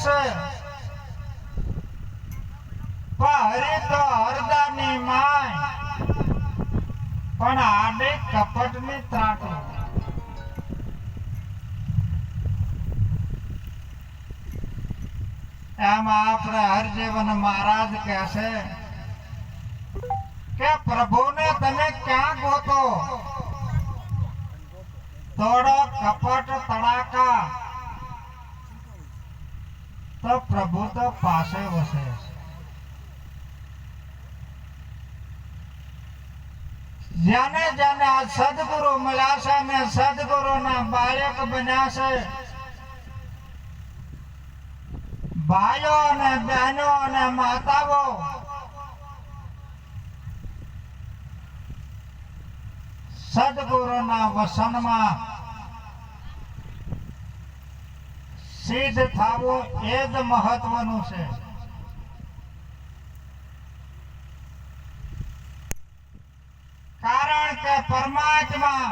છે. એમ આપણે હરજીવન મહારાજ કહેશે કે પ્રભુને તમે ક્યાં ગોતો? થોડો કપટ તડાકા તો પ્રભુ તો પાસે વસે જેને જેને આ સદગુરુ મળ્યા છે ને સદગુરુના બાળક બન્યા છે. ભાઈઓ અને બહેનો અને માતાઓ, સદગુરુના વસનમાં સિદ્ધ થવું એ જ મહત્વનું છે. કારણ કે પરમાત્મા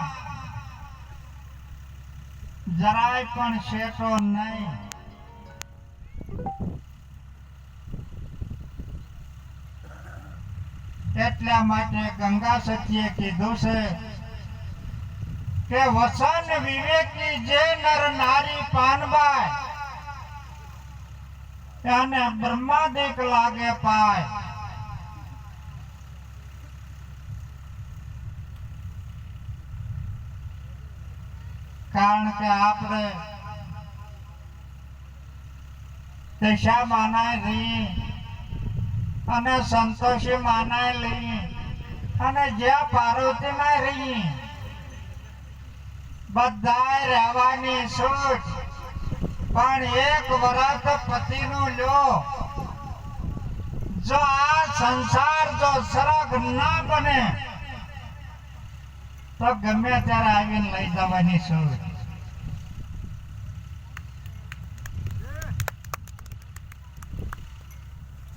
જરાય પણ શેકો નહીં. એટલા માટે ગંગા સતીએ કીધું છે કે વસન વિવેકી જે નર નારી પાનબાય બ્રહ્મા દેખ લાગે પાય કારણ કે આપણે દિશા માનાય રહીએ અને સંતોષી માનાય લઈએ અને જ્યાં પાર્વતીમાં રહી રહીએ બધાય રહેવાની સોચ પણ એક વરસ પતિનું લ્યો. જો આ સંસાર જો સરગ ના બને, તો ગમે ત્યારે આવીને લઈ જવાની શું?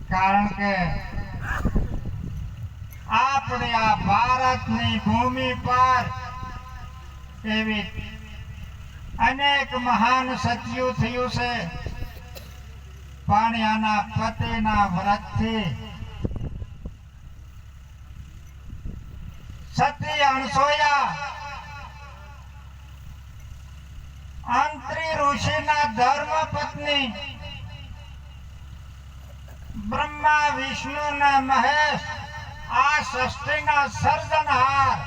કારણ કે આપણે આ ભારતની ભૂમિ પર એવી અનેક મહાન સત્યો થયું છે. પણ આના પતિના વ્રતથી. સતી અણસોયા. અંતરી ઋષિના ધર્મ પત્ની બ્રહ્મા વિષ્ણુ ને મહેશ. આ સૃષ્ટિના સર્જનહાર.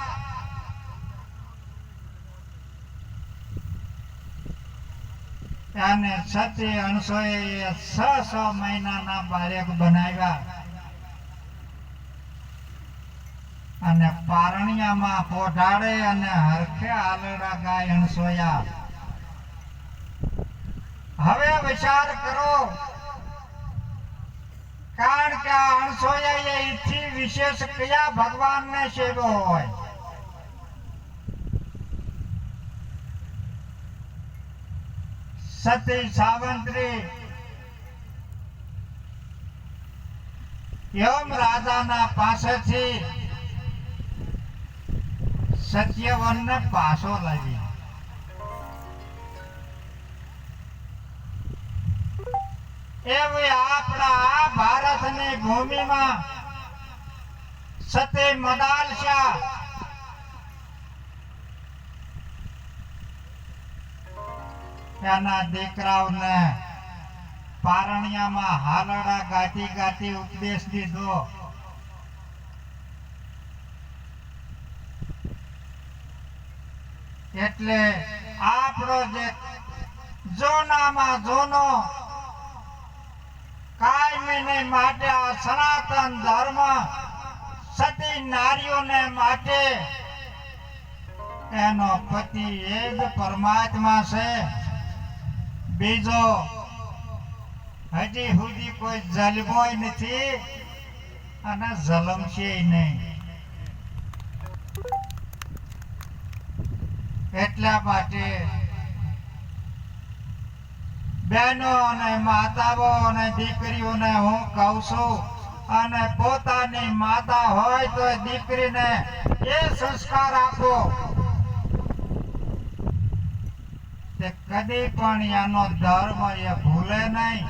અને સત્ય અણસોએ છ છ મહિનાના બાળક બનાવ્યા. અને પારણિયામાં પોઢાડે અને હરખે આલડા ગાય અણસોયા. હવે વિચાર કરો, કારણ કે આ અણસોયા એથી વિશેષ કયા ભગવાનને સેવો હોય. સતી સાવંત્રી. યમ રાજાના પાસેથી સત્યવનને પાછો લાવી. એવી આપણા આ ભારતની ભૂમિમાં સતી મદાલશા એના દીકરાઓને પારણિયામાં હાલડા ગાતી ગાતી ઉપદેશ દીધો. એટલે આપણો જે જોનામાં જોનો કાયમીને માટે આ સનાતન ધર્મ સતી નારીઓને માટે એનો પતિ એ જ પરમાત્મા છે. બીજો, હજી સુધી કોઈ જલમોય નથી અને જલમશે નહીં. એટલા માટે બહેનો અને માતાઓ અને દીકરીઓને હું કહું છું, અને પોતાની માતા હોય તો દીકરીને એ સંસ્કાર આપો. તે કદી પણ એનો ધર્મ એ ભૂલે નહીં.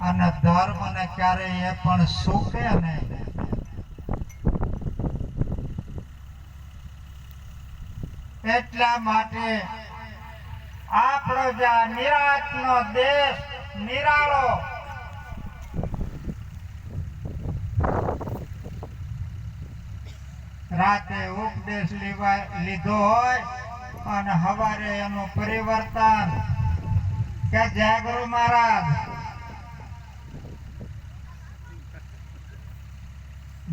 અને ધર્મને ક્યારેય એ પણ સુકે નહીં. એટલા માટે આપણો જે નિરાત નો દેશ નિરાળો રાતે ઉપદેશ લીધો હોય અને હવારે એનું પરિવર્તન. કે જાગરો મહારાજ.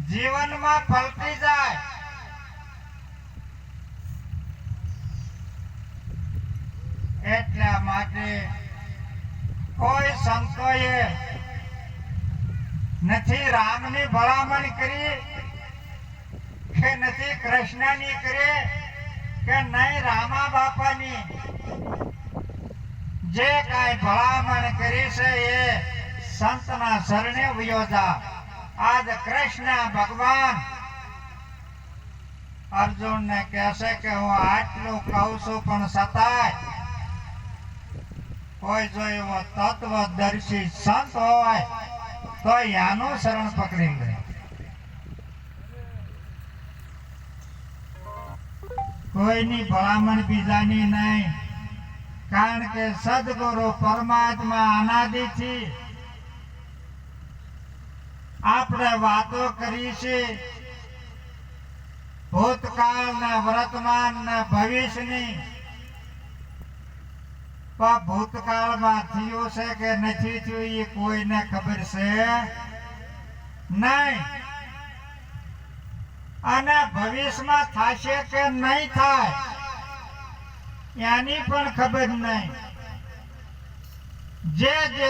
જીવનમાં ફલતી જાય. એટલા માટે કોઈ સંતોએ નથી રામની ભલામણ કરી. કે નથી, કૃષ્ણની કરી કે નહીં રામા બાપાની જે કાંઈ ભલામણ કરી છે એ સંતના શરણે વિયોજા આજ કૃષ્ણ ભગવાન અર્જુનને કહેશે કે હું આટલું કહું છું, પણ છતાંય કોઈ જો એવો તત્વદર્શી સંત હોય, તો યાનું શરણ પકડી લે. કોઈની ભલામણ બીજાની નહીં. કારણ કે સદગુરુ પરમાત્મા અનાદિથી આપણે વાતો કરી છે. ભૂતકાળ ને વર્તમાન ને ભવિષ્યની. પણ ભૂતકાળમાં થયું છે કે નથી થયું એ કોઈને ખબર છે? નહીં. અને ભવિષ્યમાં થશે કે નહીં થાય એની પણ ખબર નહીં. જે જે